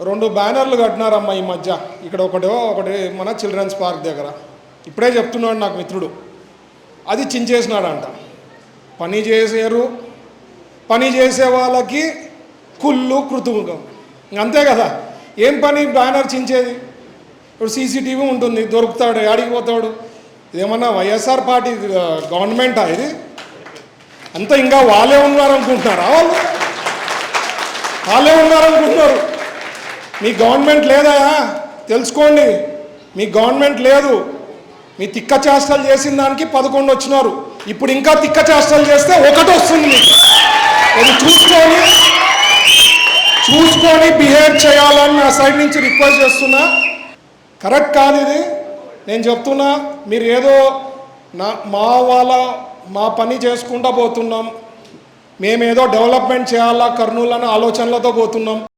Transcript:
రెండు బ్యానర్లు కట్టినారమ్మా ఈ మధ్య. ఇక్కడ ఒకటో ఒకటి మన చిల్డ్రన్స్ పార్క్ దగ్గర. ఇప్పుడే చెప్తున్నాడు నాకు మిత్రుడు. అది చించేసినాడంట. పని చేసారు పని చేసే వాళ్ళకి కుళ్ళు కృతుముఖం ఇంక అంతే కదా? ఏం పని? బ్యానర్ చించేది. ఇప్పుడు సీసీటీవీ ఉంటుంది దొరుకుతాడు ఆడికి పోతాడు. ఇదేమన్నా వైఎస్ఆర్ పార్టీ గవర్నమెంటా ఇది? అంతా ఇంకా వాళ్ళే ఉన్నారనుకుంటున్నారా వాళ్ళు? వాళ్ళే ఉన్నారనుకుంటున్నారు. మీ గవర్నమెంట్ లేదా తెలుసుకోండి. మీ గవర్నమెంట్ లేదు. మీ తిక్క చేష్టలు చేసిన దానికి పదకొండు వచ్చినారు. ఇప్పుడు ఇంకా తిక్క చేష్టలు చేస్తే ఒకటి వస్తుంది మీకు. అది చూసుకొని చూసుకొని బిహేవ్ చేయాలని నా సైడ్ నుంచి రిక్వెస్ట్ చేస్తున్నా. కరెక్ట్ కాదు ఇది. నేను చెప్తున్నా మీరు ఏదో నా మా వాళ్ళ మా పని చేసుకుంటా పోతున్నాం. మేమేదో డెవలప్మెంట్ చేయాలా కర్నూలు అనే ఆలోచనలతో పోతున్నాం.